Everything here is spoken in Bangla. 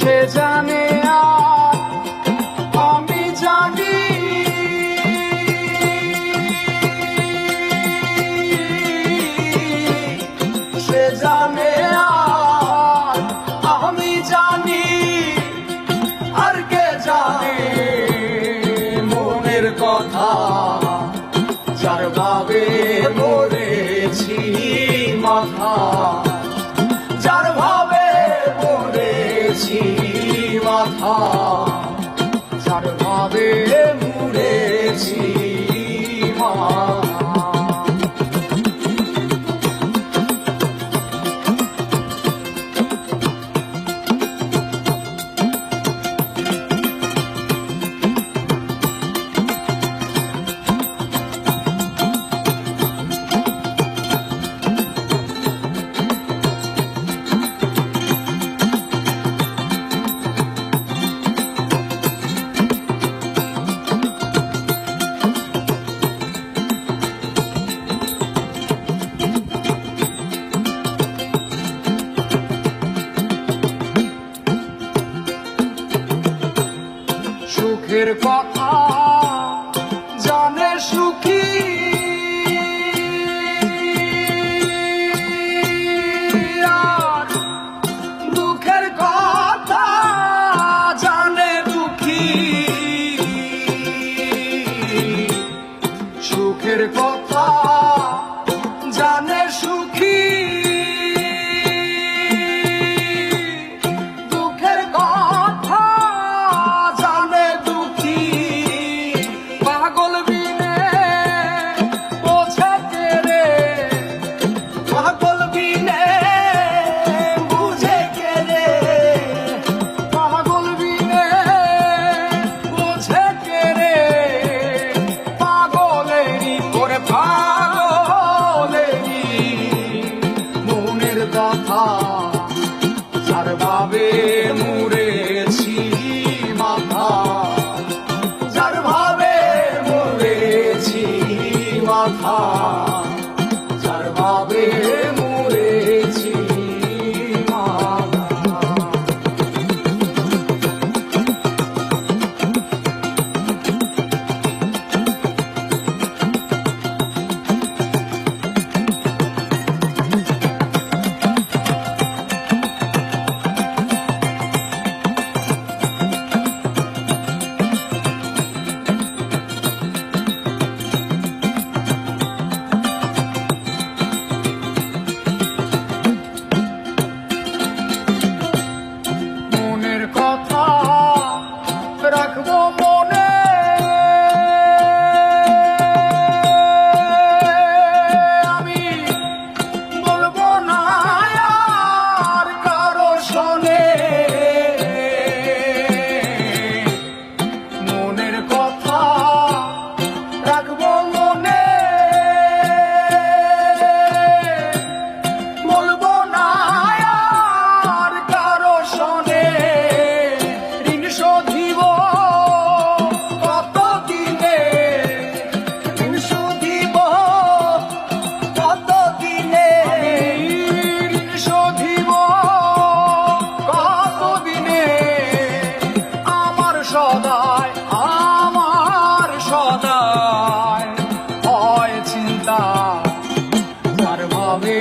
সে জানে সার ভাবে মুড়েছি। দুঃখের কথা Amen. শোনে সদায় আমার সদায় হয় চিন্তা আর ভাবে